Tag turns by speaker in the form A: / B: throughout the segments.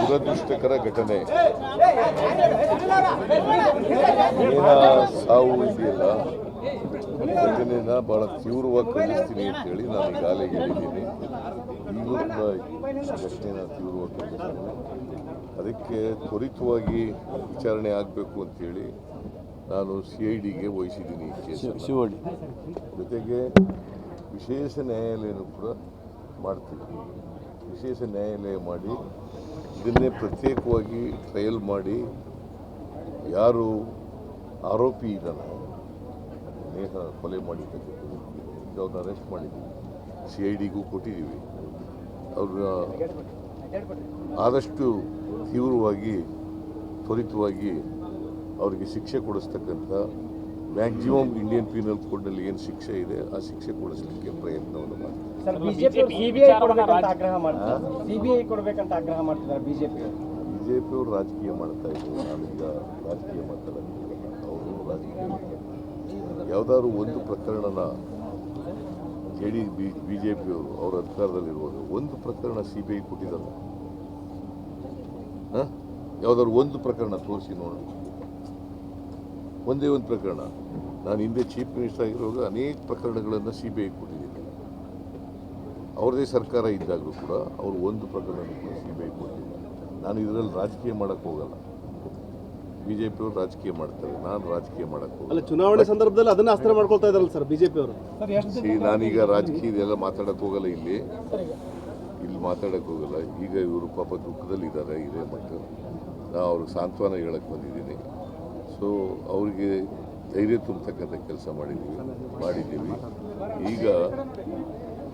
A: ದುರದೃಷ್ಟಕರ ಘಟನೆ. ಸಾವು ಇದೆಯಲ್ಲ? ಘಟನೆನ ಬಹಳ ತೀವ್ರವಾಗಿ ಖಂಡಿಸ್ತೀನಿ ಅಂತೇಳಿ ನಾನು ಈಗಾಗಲೇ ಹೇಳಿದ್ದೀನಿ. ಈಗಲೂ ಕೂಡ ಘಟನೆನ ತೀವ್ರವಾಗಿ ಖಂಡಿಸ್ತೀನಿ. ಅದಕ್ಕೆ ತ್ವರಿತವಾಗಿ ವಿಚಾರಣೆ ಆಗಬೇಕು ಅಂತೇಳಿ ನಾನು ಸಿ ಐ ಡಿಗೆ ವಹಿಸಿದ್ದೀನಿ ಜೊತೆಗೆ ವಿಶೇಷ ನ್ಯಾಯಾಲಯನೂ ಕೂಡ ಮಾಡ್ತೀವಿ. ವಿಶೇಷ ನ್ಯಾಯಾಲಯ ಮಾಡಿ, ಇದನ್ನೇ ಪ್ರತ್ಯೇಕವಾಗಿ ಟ್ರಯಲ್ ಮಾಡಿ, ಯಾರು ಆರೋಪಿ ಇದ್ದಾನೆ ನೇಹ ಕೊಲೆ ಮಾಡಿದ್ದಕ್ಕೆ ಅವ್ರನ್ನ ಅರೆಸ್ಟ್ ಮಾಡಿದ್ದೀವಿ. ಸಿ ಐ ಡಿಗೂ ಕೊಟ್ಟಿದ್ದೀವಿ. ಅವ್ರ ಆದಷ್ಟು ತೀವ್ರವಾಗಿ, ತ್ವರಿತವಾಗಿ ಅವರಿಗೆ ಶಿಕ್ಷೆ ಕೊಡಿಸ್ತಕ್ಕಂಥ ಮ್ಯಾಕ್ಸಿಮಮ್ ಇಂಡಿಯನ್ ಪೀನಲ್ ಕೋಡ್ನಲ್ಲಿ ಏನು ಶಿಕ್ಷೆ ಇದೆ ಆ ಶಿಕ್ಷೆ ಕೊಡಿಸ್ಲಿಕ್ಕೆ ಪ್ರಯತ್ನವನ್ನು
B: ಬಿಜೆಪಿ ಸಿಬಿಐ ಕೊಡಬೇಕಂತ ಆಗ್ರಹ ಮಾಡ್ತಾರೆ. ಸಿಬಿಐ ಕೊಡಬೇಕಂತ ಆಗ್ರಹ ಮಾಡ್ತಿದ್ದಾರೆ ಬಿಜೆಪಿ
A: ಬಿ ಜೆ ಪಿಯವರು ರಾಜಕೀಯ ಮಾಡ್ತಾ ಇದ್ರು. ನಾನೀಗ ರಾಜಕೀಯ ಮಾತಾಡೋದಿಲ್ಲ ಅವರು ರಾಜಕೀಯ. ಯಾವ್ದಾದ್ರು ಒಂದು ಪ್ರಕರಣನ J D B B J ಪಿಯವರು ಅವರ ಅಧಿಕಾರದಲ್ಲಿರುವಾಗ ಒಂದು ಪ್ರಕರಣ ಸಿ ಬಿ ಐ ಕೊಟ್ಟಿದ್ದಾರೆ. ಹಾಂ? ಯಾವ್ದಾದ್ರು ಒಂದು ಪ್ರಕರಣ ತೋರಿಸಿ ನೋಡೋಣ ಒಂದೇ ಒಂದು ಪ್ರಕರಣ. ನಾನು ಹಿಂದೆ ಚೀಫ್ ಮಿನಿಸ್ಟರ್ ಆಗಿರುವಾಗ ಅನೇಕ ಪ್ರಕರಣಗಳನ್ನು ಸಿ ಬಿ ಐ ಕೊಟ್ಟಿದ್ದೀನಿ. ಅವ್ರದೇ ಸರ್ಕಾರ ಇದ್ದಾಗಲೂ ಕೂಡ ಅವರು ಒಂದು ಪ್ರಕರಣ ಕೂಡ ಸಿ ಬಿ ಐ ಕೊಟ್ಟಿಲ್ಲ. ನಾನು ಇದರಲ್ಲಿ ರಾಜಕೀಯ ಮಾಡೋಕ್ಕೆ ಹೋಗಲ್ಲ. ಬಿ ಜೆ ಪಿಯವರು ರಾಜಕೀಯ ಮಾಡ್ತಾರೆ. ನಾನು ರಾಜಕೀಯ ಮಾಡಕ್ಕೆ
C: ಅಲ್ಲ
A: ಹೋಗಲ್ಲ
C: ಚುನಾವಣೆ ಸಂದರ್ಭದಲ್ಲಿ ಅದನ್ನ ಅಸ್ತ್ರ ಮಾಡ್ಕೊಳ್ತಾ ಇದ್ದಾರಲ್ಲ ಸರ್ ಬಿಜೆಪಿ ಅವರು?
A: ಸರಿ ನಾನೀಗ ರಾಜಕೀಯ ಇದೆಲ್ಲ ಮಾತಾಡಕ್ಕೆ ಹೋಗಲ್ಲ ಇಲ್ಲಿ. ಇಲ್ಲಿ ಮಾತಾಡಕ್ಕೆ ಹೋಗಲ್ಲ. ಈಗ ಇವರು ಪಾಪ ದುಃಖದಲ್ಲಿ ಇದ್ದಾರೆ ಇದೇ ಮಕ್ಕಳು. ನಾನು ಅವ್ರಿಗೆ ಸಾಂತ್ವನ ಹೇಳಕ್ಕೆ ಬಂದಿದ್ದೀನಿ. ಸೊ ಅವರಿಗೆ ಧೈರ್ಯ ತುಂಬತಕ್ಕಂಥ ಕೆಲಸ ಮಾಡಿದ್ದೀವಿ ಮಾಡಿದ್ದೀವಿ. ಈಗ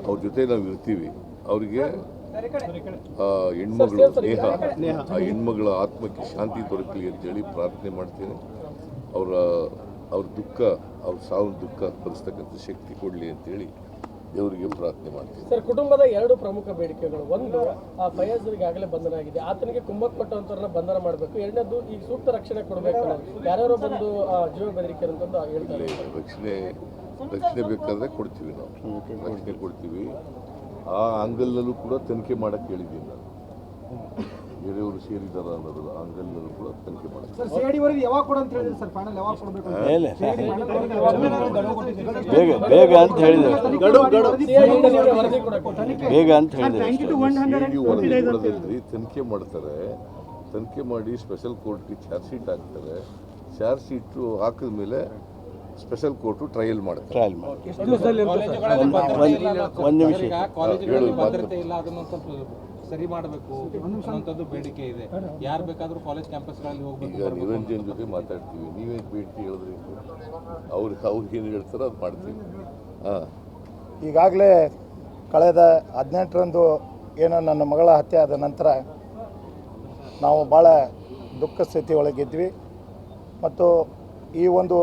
A: ಅವ್ರ ಜೊತೆ ನಾವು ಇರ್ತೀವಿ. ಅವರಿಗೆ, ಆ, ಹೆಣ್ಮಗಳು ಸ್ನೇಹ, ಆ ಹೆಣ್ಮಗಳ ಆತ್ಮಕ್ಕೆ ಶಾಂತಿ ದೊರಕಲಿ ಅಂತೇಳಿ ಪ್ರಾರ್ಥನೆ ಮಾಡ್ತೇನೆ. ಅವರ, ಅವ್ರ ದುಃಖ, ಅವ್ರ ಸಾವಿನ ದುಃಖ ಭರಿಸ್ತಕ್ಕಂಥ ಶಕ್ತಿ ಕೊಡಲಿ ಅಂತೇಳಿ ದೇವರಿಗೆ ಪ್ರಾರ್ಥನೆ ಮಾಡ್ತೀವಿ
B: ಸರ್ ಕುಟುಂಬದ ಎರಡು ಪ್ರಮುಖ ಬೇಡಿಕೆಗಳು. ಒಂದು ಆ ಆಗಲೇ ಬಂಧನ ಆಗಿದೆ. ಆತನಿಗೆ ಕುಮ್ಮಕ್ ಕೊಟ್ಟಂತವ್ರನ್ನ ಬಂಧನ ಮಾಡಬೇಕು. ಎರಡನೇದು ಈ ಸೂಕ್ತ ರಕ್ಷಣೆ ಕೊಡಬೇಕು. ಯಾರ್ಯಾರೋ ಬಂದು ಜೀವ ಬೆದರಿಕೆ ಅಂತಂದು ಹೇಳ್ತಾರೆ.
A: ರಕ್ಷಣೆ ರಕ್ಷಣೆ ಬೇಕಾದ್ರೆ ಕೊಡ್ತೀವಿ ನಾವು. ರಕ್ಷಣೆ ಕೊಡ್ತೀವಿ. ಆ ಆಂಗಲ್ನಲ್ಲೂ ಕೂಡ ತನಿಖೆ ಮಾಡಕ್ಕೆ ಹೇಳಿದ್ದೀನಿ ನಾನು. ಬೇರೆಯವರು ಸೇರಿದಾರ ಅನ್ನೋದು ಆಂಗಲ್ನಲ್ಲೂ ಕೂಡ ತನಿಖೆ
D: ಮಾಡ್ತಾರೆ?
C: ಬೇಗ ಬೇಗ ಅಂತ ಹೇಳಿದ್ದಾರೆ. ಬೇಗ ಅಂತ ಹೇಳಿದ್ದಾರೆ.
A: ತನಿಖೆ ಮಾಡ್ತಾರೆ. ತನಿಖೆ ಮಾಡಿ ಸ್ಪೆಷಲ್ ಕೋರ್ಟ್ಗೆ ಚಾರ್ಜ್ ಶೀಟ್ ಹಾಕ್ತಾರೆ. ಚಾರ್ಜ್ ಶೀಟ್ ಹಾಕಿದ ಮೇಲೆ ಸ್ಪೆಷಲ್ ಕೋರ್ಟು ಟ್ರಯಲ್ ಮಾಡ್ತಾರೆ.
C: ಟ್ರಯಲ್ ಮಾಡಿ ಒಂದು ನಿಮಿಷ.
E: ಸರಿ ಮಾಡಬೇಕು ಅನ್ನೋಂಥದ್ದು ಬೇಡಿಕೆ ಇದೆ. ಯಾರು ಬೇಕಾದರೂ ಕಾಲೇಜ್ ಕ್ಯಾಂಪಸ್ಗಳಲ್ಲಿ ಹೋಗ್ಬೇಕು
A: ಈಗ ನಿರಂಜನ್ ಜೊತೆ ಮಾತಾಡ್ತೀವಿ. ನೀವೇ ಬೇಡಿಕೆ ಹೇಳಿದ್ರಿ? ಅವ್ರು ಅವ್ರಿಗೆ ಏನು ಹೇಳ್ತಾರೋ ಅದು ಮಾಡ್ತೀವಿ. ಹಾಂ.
F: ಈಗಾಗಲೇ ಕಳೆದ ಹದಿನೆಂಟರಂದು ಏನೋ ನನ್ನ ಮಗಳ ಹತ್ಯೆ ಆದ ನಂತರ ನಾವು ಭಾಳ ದುಃಖ ಸ್ಥಿತಿ ಒಳಗಿದ್ವಿ. ಮತ್ತು ಈ ಒಂದು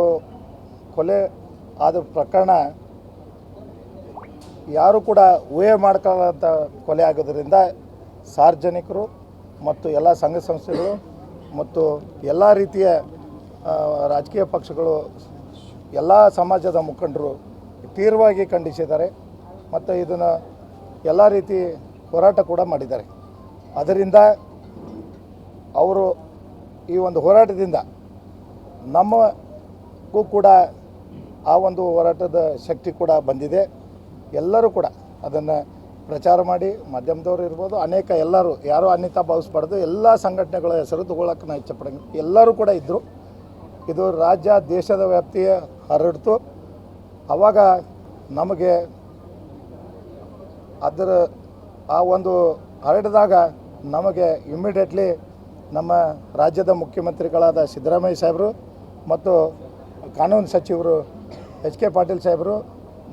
F: ಕೊಲೆ ಆದ ಪ್ರಕರಣ ಯಾರು ಕೂಡ ಊಹೆ ಮಾಡ್ಕೊಳ್ಳೋಂಥ ಕೊಲೆ ಆಗೋದ್ರಿಂದ ಸಾರ್ವಜನಿಕರು ಮತ್ತು ಎಲ್ಲ ಸಂಘ ಸಂಸ್ಥೆಗಳು ಮತ್ತು ಎಲ್ಲ ರೀತಿಯ ರಾಜಕೀಯ ಪಕ್ಷಗಳು, ಎಲ್ಲ ಸಮಾಜದ ಮುಖಂಡರು ತೀವ್ರವಾಗಿ ಖಂಡಿಸಿದ್ದಾರೆ ಮತ್ತು ಇದನ್ನು ಎಲ್ಲ ರೀತಿ ಹೋರಾಟ ಕೂಡ ಮಾಡಿದ್ದಾರೆ. ಅದರಿಂದ ಅವರು ಈ ಒಂದು ಹೋರಾಟದಿಂದ ನಮಗೂ ಕೂಡ ಆ ಒಂದು ಹೋರಾಟದ ಶಕ್ತಿ ಕೂಡ ಬಂದಿದೆ. ಎಲ್ಲರೂ ಕೂಡ ಅದನ್ನು ಪ್ರಚಾರ ಮಾಡಿ ಮಾಧ್ಯಮದವ್ರು ಇರ್ಬೋದು, ಅನೇಕ ಎಲ್ಲರೂ, ಯಾರೂ ಅನ್ಯತಾ ಭಾವಿಸ್ಬಾರ್ದು ಎಲ್ಲ ಸಂಘಟನೆಗಳ ಹೆಸರು ತಗೊಳಕ್ಕೆ ನಾನು ಇಚ್ಛಪಡಂಗಿಲ್ಲ. ಎಲ್ಲರೂ ಕೂಡ ಇದ್ದರು ಇದು ರಾಜ್ಯ, ದೇಶದ ವ್ಯಾಪ್ತಿಯ ಹರಡ್ತು. ಆವಾಗ ನಮಗೆ ಅದರ ಆ ಒಂದು ಹರಡಿದಾಗ ನಮಗೆ ಇಮ್ಮಿಡಿಯೇಟ್ಲಿ ನಮ್ಮ ರಾಜ್ಯದ ಮುಖ್ಯಮಂತ್ರಿಗಳಾದ ಸಿದ್ದರಾಮಯ್ಯ ಸಾಹೇಬರು ಮತ್ತು ಕಾನೂನು ಸಚಿವರು ಎಚ್ ಕೆ ಪಾಟೀಲ್ ಸಾಹೇಬರು,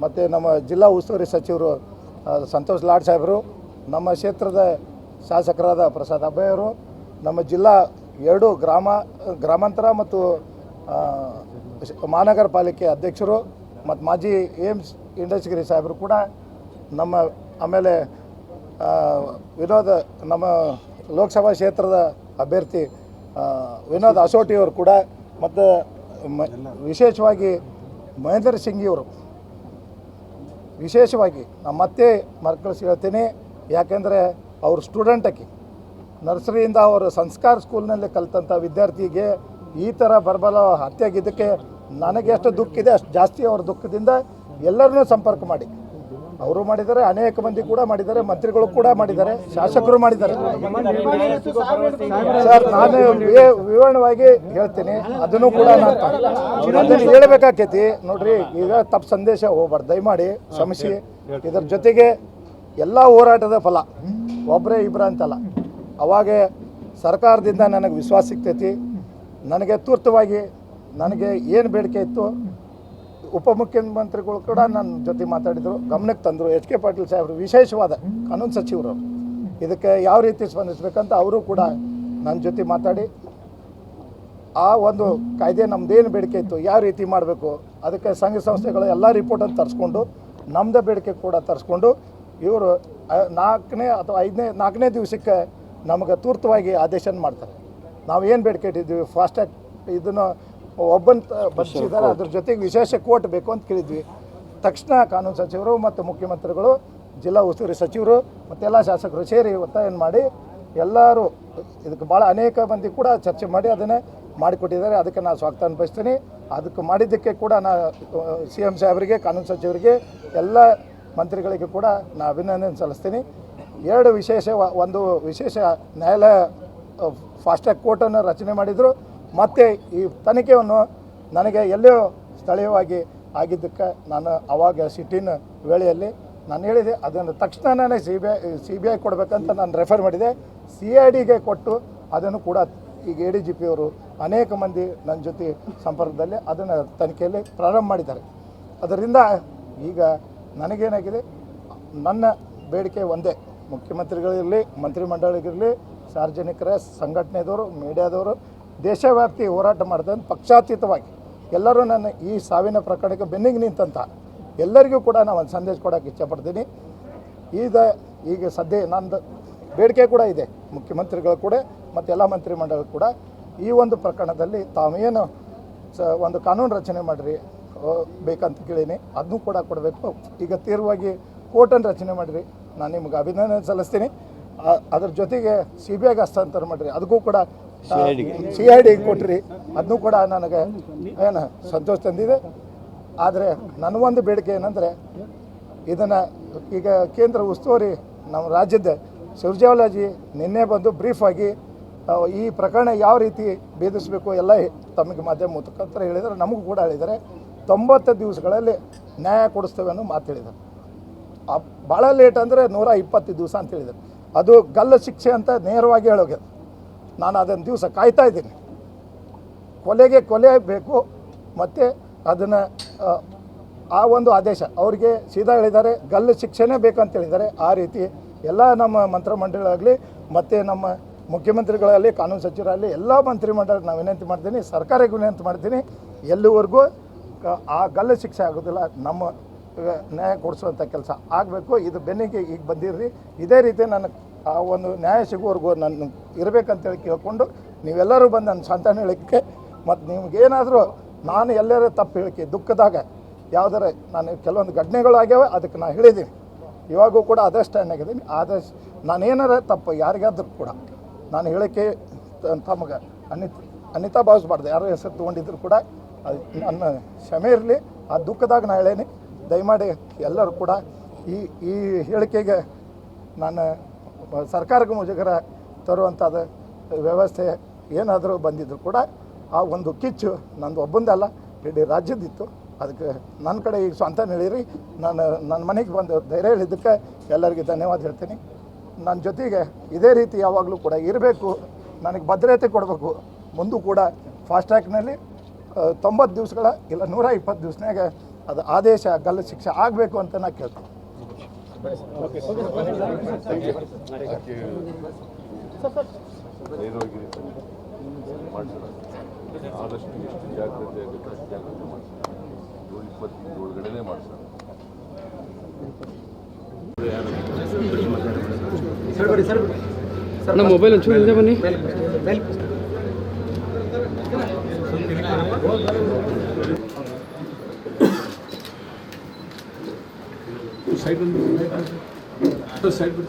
F: ಮತ್ತು ನಮ್ಮ ಜಿಲ್ಲಾ ಉಸ್ತುವಾರಿ ಸಚಿವರು ಸಂತೋಷ್ ಲಾಡ್ ಸಾಹೇಬರು, ನಮ್ಮ ಕ್ಷೇತ್ರದ ಶಾಸಕರಾದ ಪ್ರಸಾದ್ ಅಬ್ಬಯ್ಯವರು, ನಮ್ಮ ಜಿಲ್ಲಾ ಎರಡು ಗ್ರಾಮ, ಗ್ರಾಮಾಂತರ ಮತ್ತು ಮಹಾನಗರ ಪಾಲಿಕೆ ಅಧ್ಯಕ್ಷರು ಮತ್ತು ಮಾಜಿ ಏಮ್ಸ್ ಇಂಡಸ್ಟ್ರಿ ಸಾಹೇಬರು ಕೂಡ ನಮ್ಮ ಆಮೇಲೆ ವಿನೋದ ನಮ್ಮ ಲೋಕಸಭಾ ಕ್ಷೇತ್ರದ ಅಭ್ಯರ್ಥಿ ವಿನೋದ್ ಅಸೋಟಿಯವರು ಕೂಡ ಮತ್ತು ವಿಶೇಷವಾಗಿ ಮಹೇಂದ್ರ ಸಿಂಗಿಯವರು ವಿಶೇಷವಾಗಿ ನಾನು ಮತ್ತೆ ಮರ್ಕಳಿಸಿ ಹೇಳ್ತೀನಿ. ಯಾಕೆಂದರೆ ಅವ್ರ ಸ್ಟೂಡೆಂಟಕ್ಕೆ ನರ್ಸರಿಯಿಂದ ಅವರು ಸಂಸ್ಕಾರ ಸ್ಕೂಲ್ನಲ್ಲಿ ಕಲಿತಂಥ ವಿದ್ಯಾರ್ಥಿಗೆ ಈ ಥರ ಬರಬಲ ಹತ್ಯೆಗಿದ್ದಕ್ಕೆ ನನಗೆ ಎಷ್ಟು ದುಃಖ ಇದೆ, ಅಷ್ಟು ಜಾಸ್ತಿ ಅವ್ರ ದುಃಖದಿಂದ ಎಲ್ಲರನ್ನೂ ಸಂಪರ್ಕ ಮಾಡಿ. ಅವರು ಮಾಡಿದ್ದಾರೆ, ಅನೇಕ ಮಂದಿ ಕೂಡ ಮಾಡಿದ್ದಾರೆ, ಮಂತ್ರಿಗಳು ಕೂಡ ಮಾಡಿದ್ದಾರೆ, ಶಾಸಕರು ಮಾಡಿದ್ದಾರೆ. ಸರ್, ನಾನು ವಿವರಣವಾಗಿ ಹೇಳ್ತೀನಿ, ಅದನ್ನು ಕೂಡ ನಾನು ಹೇಳ್ಬೇಕಾಕೈತಿ ನೋಡ್ರಿ, ಈಗ ತಪ್ಪು ಸಂದೇಶ ಹೋಗ್ಬಾರ್ದು. ದಯಮಾಡಿ ಕ್ಷಮಿಸಿ. ಇದರ ಜೊತೆಗೆ ಎಲ್ಲ ಹೋರಾಟದ ಫಲ ಒಬ್ಬರೇ ಇಬ್ಬರ ಅಂತಲ್ಲ. ಅವಾಗ ಸರ್ಕಾರದಿಂದ ನನಗೆ ವಿಶ್ವಾಸ ಸಿಗ್ತೈತಿ. ನನಗೆ ತುರ್ತವಾಗಿ ನನಗೆ ಏನು ಬೇಡಿಕೆ ಇತ್ತು ಉಪಮುಖ್ಯಮಂತ್ರಿಗಳು ಕೂಡ ನನ್ನ ಜೊತೆ ಮಾತಾಡಿದರು. ಗಮನಕ್ಕೆ ತಂದರು. ಎಚ್ ಕೆ ಪಾಟೀಲ್ ಸಾಹೇಬರು ವಿಶೇಷವಾದ ಕಾನೂನು ಸಚಿವರು ಇದಕ್ಕೆ ಯಾವ ರೀತಿ ಸ್ಪಂದಿಸಬೇಕಂತ ಅವರು ಕೂಡ ನನ್ನ ಜೊತೆ ಮಾತಾಡಿ, ಆ ಒಂದು ಕಾಯ್ದೆ ನಮ್ಮದೇನು ಬೇಡಿಕೆ ಇತ್ತು, ಯಾವ ರೀತಿ ಮಾಡಬೇಕು, ಅದಕ್ಕೆ ಸಂಘ ಸಂಸ್ಥೆಗಳು ಎಲ್ಲ ರಿಪೋರ್ಟನ್ನು ತರಿಸ್ಕೊಂಡು ನಮ್ಮದೇ ಬೇಡಿಕೆ ಕೂಡ ತರಿಸ್ಕೊಂಡು, ಇವರು ನಾಲ್ಕನೇ ಅಥವಾ ಐದನೇ, ನಾಲ್ಕನೇ ದಿವಸಕ್ಕೆ ನಮಗೆ ತೂರ್ತವಾಗಿ ಆದೇಶನ ಮಾಡ್ತಾರೆ. ನಾವು ಏನು ಬೇಡಿಕೆ ಇಟ್ಟಿದ್ವಿ ಫಾಸ್ಟ್ಯಾಗ್ ಇದನ್ನು ಒಬ್ಬನ್ ಬಂಧಿಸಿದ್ದಾರೆ ಅದ್ರ ಜೊತೆಗೆ ವಿಶೇಷ ಕೋರ್ಟ್ ಬೇಕು ಅಂತ ಕೇಳಿದ್ವಿ. ತಕ್ಷಣ ಕಾನೂನು ಸಚಿವರು ಮತ್ತು ಮುಖ್ಯಮಂತ್ರಿಗಳು ಜಿಲ್ಲಾ ಉಸ್ತುವಾರಿ ಸಚಿವರು ಮತ್ತೆಲ್ಲ ಶಾಸಕರು ಸೇರಿ ಒತ್ತಾಯ ಮಾಡಿ ಎಲ್ಲರೂ ಇದಕ್ಕೆ ಭಾಳ ಅನೇಕ ಮಂದಿ ಕೂಡ ಚರ್ಚೆ ಮಾಡಿ ಅದನ್ನೇ ಮಾಡಿಕೊಟ್ಟಿದ್ದಾರೆ. ಅದಕ್ಕೆ ನಾನು ಸ್ವಾಗತ ಅನ್ಭವಿಸ್ತೀನಿ. ಅದಕ್ಕೆ ಮಾಡಿದ್ದಕ್ಕೆ ಕೂಡ ನಾ ಸಿ ಎಂ ಸಾಹೇಬರಿಗೆ ಕಾನೂನು ಸಚಿವರಿಗೆ ಎಲ್ಲ ಮಂತ್ರಿಗಳಿಗೆ ಕೂಡ ನಾನು ಅಭಿನಂದನೆ ಸಲ್ಲಿಸ್ತೀನಿ. ಎರಡು ವಿಶೇಷ ಒಂದು ವಿಶೇಷ ನ್ಯಾಯಾಲಯ ಫಾಸ್ಟ್ಯಾಗ್ ಕೋರ್ಟನ್ನು ರಚನೆ ಮಾಡಿದರು. ಮತ್ತು ಈ ತನಿಖೆಯನ್ನು ನನಗೆ ಎಲ್ಲೋ ಸ್ಥಳೀಯವಾಗಿ ಆಗಿದ್ದಕ್ಕೆ ನಾನು ಅವಾಗ ಸಿಟ್ಟಿನ ವೇಳೆಯಲ್ಲಿ ನಾನು ಹೇಳಿದೆ, ಅದನ್ನು ತಕ್ಷಣನೇ C B I C B I ಕೊಡಬೇಕಂತ ನಾನು ರೆಫರ್ ಮಾಡಿದೆ. ಸಿ ಐ ಡಿಗೆ ಕೊಟ್ಟು ಅದನ್ನು ಕೂಡ ಈಗ ಎ ಡಿ ಜಿ ಪಿಯವರು ಅನೇಕ ಮಂದಿ ನನ್ನ ಜೊತೆ ಸಂಪರ್ಕದಲ್ಲಿ ಅದನ್ನು ತನಿಖೆಯಲ್ಲಿ ಪ್ರಾರಂಭ ಮಾಡಿದ್ದಾರೆ. ಅದರಿಂದ ಈಗ ನನಗೇನಾಗಿದೆ, ನನ್ನ ಬೇಡಿಕೆ ಒಂದೇ. ಮುಖ್ಯಮಂತ್ರಿಗಳಿರಲಿ, ಮಂತ್ರಿಮಂಡಳಿಗಿರಲಿ, ಸಾರ್ವಜನಿಕರ, ಸಂಘಟನೆದವರು, ಮೀಡಿಯಾದವರು ದೇಶವ್ಯಾಪ್ತಿ ಹೋರಾಟ ಮಾಡಿದಂತ ಪಕ್ಷಾತೀತವಾಗಿ. ಎಲ್ಲರೂ ನನ್ನ ಈ ಸಾವಿನ ಪ್ರಕರಣಕ್ಕೆ ಬೆನ್ನಿಗೆ ನಿಂತಂತ. ಎಲ್ಲರಿಗೂ ಕೂಡ ನಾನು ಒಂದು ಸಂದೇಶ ಕೊಡೋಕ್ಕೆ ಇಷ್ಟಪಡ್ತೀನಿ. ಈಗ ಈಗ ಸದ್ಯ ನಂದು ಬೇಡಿಕೆ ಕೂಡ ಇದೆ. ಮುಖ್ಯಮಂತ್ರಿಗಳು ಕೂಡ ಮತ್ತು ಎಲ್ಲ ಮಂತ್ರಿಮಂಡಲ ಕೂಡ ಈ ಒಂದು ಪ್ರಕರಣದಲ್ಲಿ ತಾವೇನು ಸ, ಒಂದು ಕಾನೂನು ರಚನೆ ಮಾಡಿರಿ ಬೇಕಂತ ಕೇಳೀನಿ. ಅದನ್ನೂ ಕೂಡ ಕೊಡಬೇಕು. ಈಗ ತೀರ್ವಾಗಿ ಕೋರ್ಟನ್ನು ರಚನೆ ಮಾಡಿರಿ. ನಾನು ನಿಮ್ಗೆ ಅಭಿನಂದನೆ ಸಲ್ಲಿಸ್ತೀನಿ. ಅದ್ರ ಜೊತೆಗೆ ಸಿ ಬಿ ಐಗೆ ಹಸ್ತಾಂತರ ಮಾಡಿರಿ. ಅದಕ್ಕೂ ಕೂಡ ಸಿ ಐ ಡಿ ಕೊಟ್ರಿ. ಅದನ್ನು ಕೂಡ ನನಗೆ ಏನು ಸಂತೋಷ ತಂದಿದೆ. ಆದರೆ ನನಗೊಂದು ಬೇಡಿಕೆ ಏನಂದರೆ, ಇದನ್ನು ಈಗ ಕೇಂದ್ರ ಉಸ್ತುವಾರಿ ನಮ್ಮ ರಾಜ್ಯದ ಸುರ್ಜೇವಾಲಾಜಿ ನಿನ್ನೆ ಬಂದು ಬ್ರೀಫ್ ಆಗಿ ಈ ಪ್ರಕರಣ ಯಾವ ರೀತಿ ಭೇದಿಸಬೇಕು ಎಲ್ಲ ತಮಗೆ ಮಾಧ್ಯಮ ಮುಖಾಂತರ ಹೇಳಿದರೆ ನಮಗೂ ಕೂಡ ಹೇಳಿದ್ದಾರೆ. ತೊಂಬತ್ತು ದಿವಸಗಳಲ್ಲಿ ನ್ಯಾಯ ಕೊಡಿಸ್ತೇವೆ ಅನ್ನೋ ಮಾತು ಹೇಳಿದರು ಭಾಳ ಲೇಟ್ ಅಂದರೆ ನೂರ ಇಪ್ಪತ್ತು ದಿವಸ ಅಂತ ಹೇಳಿದರು ಅದು ಗಲ್ಲ ಶಿಕ್ಷೆ ಅಂತ ನೇರವಾಗಿ ಹೇಳೋಗ್ಯದ ನಾನು ಅದನ್ನು ದಿವಸ ಕಾಯ್ತಾ ಇದ್ದೀನಿ. ಕೊಲೆಗೆ ಕೊಲೆ ಬೇಕು, ಮತ್ತು ಅದನ್ನು, ಆ ಒಂದು ಆದೇಶ. ಅವರಿಗೆ ಸೀದಾ ಹೇಳಿದ್ದಾರೆ, ಗಲ್ಲು ಶಿಕ್ಷೆನೇ ಬೇಕಂತ ಹೇಳಿದ್ದಾರೆ. ಆ ರೀತಿ ಎಲ್ಲ ನಮ್ಮ ಮಂತ್ರಿಮಂಡಳಾಗಲಿ ಮತ್ತು ನಮ್ಮ ಮುಖ್ಯಮಂತ್ರಿಗಳಲ್ಲಿ ಕಾನೂನು ಸಚಿವರಲ್ಲಿ ಎಲ್ಲ ಮಂತ್ರಿಮಂಡಲಕ್ಕೆ ನಾವು ವಿನಂತಿ ಮಾಡ್ತೀನಿ, ಸರ್ಕಾರಕ್ಕೆ ವಿನಂತಿ ಮಾಡ್ತೀನಿ, ಎಲ್ಲಿವರೆಗೂ, ಆ ಗಲ್ಲು ಶಿಕ್ಷೆ ಆಗೋದಿಲ್ಲ, ನಮ್ಮ ನ್ಯಾಯ ಕೊಡಿಸುವಂಥ ಕೆಲಸ ಆಗಬೇಕು. ಇದು ಬೆನ್ನಿಗೆ ಈಗ ಬಂದಿರ್ರಿ ಇದೇ ರೀತಿ ನನಗೆ ಆ ಒಂದು ನ್ಯಾಯ ಸಿಗುವವರೆಗೂ ನಾನು ಇರಬೇಕಂತೇಳಿ ಕೇಳಿಕೊಂಡು ನೀವೆಲ್ಲರೂ ಬಂದು ನನ್ನ ಸಂತಾನ ಹೇಳಿಕೆ ಮತ್ತು ನಿಮ್ಗೇನಾದರೂ ನಾನು ಎಲ್ಲರ ತಪ್ಪು ಹೇಳಿಕೆ, ದುಃಖದಾಗ ಯಾವ್ದಾರ ನಾನು ಕೆಲವೊಂದು ಘಟನೆಗಳು ಆಗ್ಯಾವ, ಅದಕ್ಕೆ ನಾನು ಹೇಳಿದ್ದೀನಿ. ಇವಾಗೂ ಕೂಡ ಅದೇ ಸ್ಟ್ಯಾಂಡ್ ಆಗಿದ್ದೀನಿ. ಆದರೆ ನಾನೇನಾರ ತಪ್ಪು ಯಾರಿಗಾದ್ರೂ ಕೂಡ ನಾನು ಹೇಳಿಕೆ ತಮಗೆ ಅನಿತ್, ಅನಿತಾ ಭಾವಿಸ್ಬಾರ್ದು. ಯಾರ ಹೆಸರು ತೊಗೊಂಡಿದ್ರು ಕೂಡ ಅದು ನನ್ನ ಕ್ಷಮೆ ಇರಲಿ, ಆ ದುಃಖದಾಗ ನಾನು ಹೇಳೇನಿ. ದಯಮಾಡಿ ಎಲ್ಲರೂ ಕೂಡ ಈ ಈ ಹೇಳಿಕೆಗೆ ನಾನು ಸರ್ಕಾರಕ್ಕೆ ಮುಜುಗರ ತರುವಂಥದ್ದು ವ್ಯವಸ್ಥೆ ಏನಾದರೂ ಬಂದಿದ್ದರೂ ಕೂಡ ಆ ಒಂದು ಕಿಚ್ಚು ನಂದು ಒಬ್ಬಂದಲ್ಲ ಇಡೀ ರಾಜ್ಯದಿತ್ತು ಅದಕ್ಕೆ ನನ್ನ ಕಡೆ ಈಗ ಸ್ವಂತ ಹೇಳಿರಿ ನಾನು ನನ್ನ ಮನೆಗೆ ಬಂದು ಧೈರ್ಯ ಹೇಳಿದ್ದಕ್ಕೆ ಎಲ್ಲರಿಗೆ ಧನ್ಯವಾದ ಹೇಳ್ತೀನಿ. ನನ್ನ ಜೊತೆಗೆ ಇದೇ ರೀತಿ ಯಾವಾಗಲೂ ಕೂಡ ಇರಬೇಕು, ನನಗೆ ಭದ್ರತೆ ಕೊಡಬೇಕು. ಮುಂದೂ ಕೂಡ ಫಾಸ್ಟ್ಯಾಗ್ನಲ್ಲಿ ತೊಂಬತ್ತು ದಿವಸಗಳ ಇಲ್ಲ ನೂರ ಇಪ್ಪತ್ತು ದಿವಸನಾಗ ಅದು ಆದೇಶ, ಗಲ್ಲು ಶಿಕ್ಷೆ ಆಗಬೇಕು ಅಂತ ನಾನು ಕೇಳ್ತೀನಿ.
A: ಧೈರ್ಯವಾಗಿ ಮಾಡ್ಸೋಣ ಆದಷ್ಟು ಎಷ್ಟು ಜಾಗ್ರತೆ ಆಗುತ್ತೆ ಅಷ್ಟು ಜಾಗ್ರತೆ ನಮ್ಮ ಮೊಬೈಲ್ ಒಂಚೂರು ಇದೆ ಬನ್ನಿ.
G: साइड पर साइड पर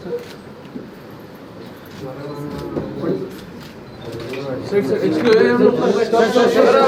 G: सर सर सर सर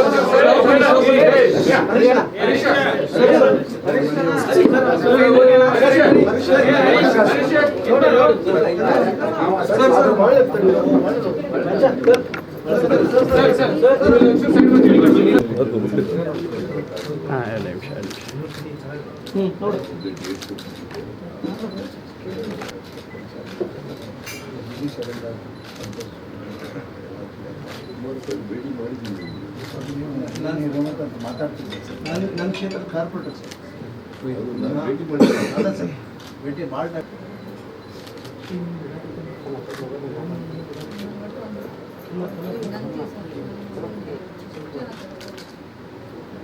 F: ನಾನು ನನ್ನ ಕ್ಷೇತ್ರದ ಕಾರ್ಪೊರೇಟರ್ ಸರ್.
A: ಭೇಟಿ ಮಾಡಿ
F: ಅಲ್ಲ ಸರ್ ಭೇಟಿ ಭಾಳ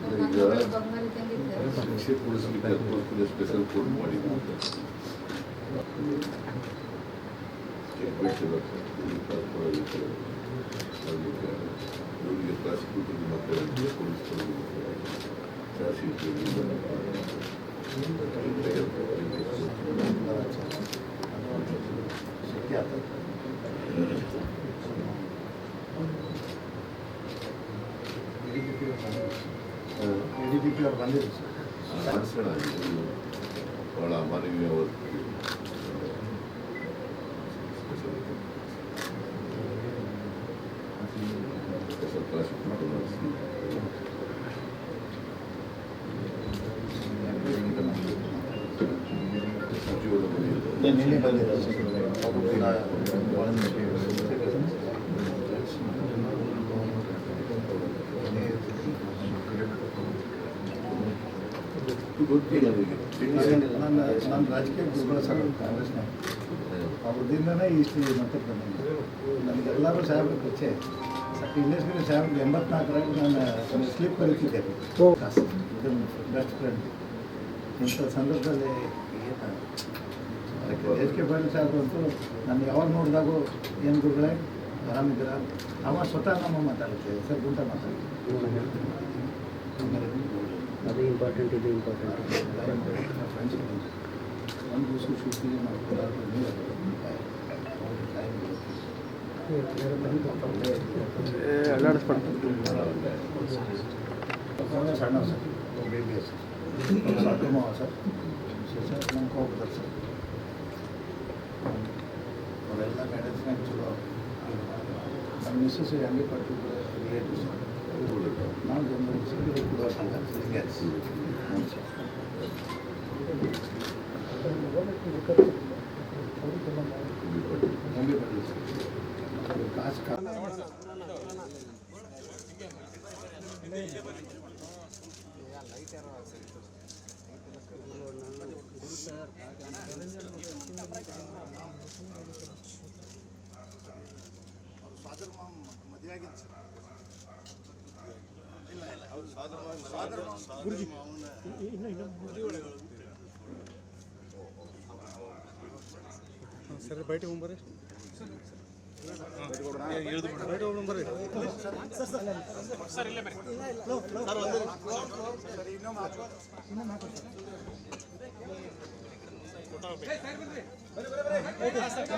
A: ಈಗ ಶಿಕ್ಷೆ ಕೊಡಿಸ್ಲಿಕ್ಕೆ ಅದಕ್ಕೋಸ್ಕರ ಸ್ಪೆಷಲ್ ಕೋರ್ಟ್ ಮಾಡಿದ್ವಿ ಇವರಿಗೆ ಪ್ರಾಸಿಕ್ಯೂಟರ್ ಮಕ್ಕಳಿಗೆ ಪೊಲೀಸ್ ಚಾರ್ಜ್
F: ಶಕ್ತಿ ಆಗ್ತದೆ ಎ ಡಿ ಬಿ ಪಿ ಅವ್ರು ಬಂದಿದ್ರು ಸರ್
A: ಮಾಡಿಸೋಣ ಇದು ಭಾಳ ಅಮಾನವೀಯ ಸ್ಪೆಷಲ್ ಪ್ರಾಸಿಕ್ಯೂಟರ್ ಮಾಡಿಸಿ ಸಚಿವರ ಮನೆಯಲ್ಲಿ
F: ನಿನ್ನೆ ಬಂದಿದ್ದಾರೆ ಸರ್ ಅವರು ಕೂಡ ಒಳಗೆ
A: ಗೊತ್ತಿಲ್ಲ
F: ನನ್ನ ನನ್ನ ರಾಜಕೀಯ ಗುರುಗಳು ಸರ್ ಕಾಂಗ್ರೆಸ್ನ ಅವ್ರದಿಂದನೇ ಇಷ್ಟು ಮತ್ತೆ ಬಂದಿದ್ದೆ ನನಗೆಲ್ಲರೂ ಸಾಹೇಬ್ರ ಪರಿಚಯ ಇಂಗ್ಲೀಷ್ ಮೀಡಿಯಂ ಸಾಹೇಬ್ರ ಎಂಬತ್ನಾಲ್ಕರಾಗಿ ನಾನು ಸ್ಲಿಪ್ ಕರೀತಿದ್ದೆ ಬೆಸ್ಟ್ ಫ್ರೆಂಡ್ ಇಂಥ ಸಂದರ್ಭದಲ್ಲಿ ಎಚ್ ಕೆ ಪಾಟೀಲ್ ಸಾಹೇಬ್ರು ಅಂತೂ ನಾನು ಯಾವಾಗ ನೋಡಿದಾಗೂ ಏನು ಗುರುಗಳೇ ಆರಾಮಿದ್ದೀರಾ ಅವ ಸ್ವತಃ ನಮ್ಮ ಮಾತಾಡುತ್ತೆ ಸರ್ ಗುಂಟ ಮಾತಾಡ್ತೀವಿ
D: ಅದು ಇಂಪಾರ್ಟೆಂಟ್ ಇದು ಇಂಪಾರ್ಟೆಂಟ್
F: ಒಂದು ದಿವಸ ಶೂಟಿಂಗ್ ಮಾಡ್ಕೊಂಡು ಸಣ್ಣ ಸರ್ ಬೇಬಿ ಸರ್ ಸಾಕು ಸರ್ ಸರ್ ನಮ್ಗೆ ಹೋಗ್ತಾರೆ ಸರ್ ಅವರೆಲ್ಲ ಮ್ಯಾನೇಜ್ಮೆಂಟ್ ಚಲೋ ನಮ್ಮ ಮಿಸ್ಸಸ್ ಹಂಗೆ ಪಟ್ಟು ರಿಲೇಟಿವ್ಸ್ ನಾವು ಜನ್ಮ ಕೂಡ ಸಂಘ ಸರಿ ಬೈಟ್ ಹೋಗ್ಬರ್ರಿ ಬೈಟ್ ಹೋಗ್ಬರ್ರಿ ಸರ್ ಇಲ್ಲೇ ಬರ್ರಿ. ಸರ್ ಒಂದೇ ಸರ್ ಬರಿ ಬರಿ ಬರಿ ಸರ್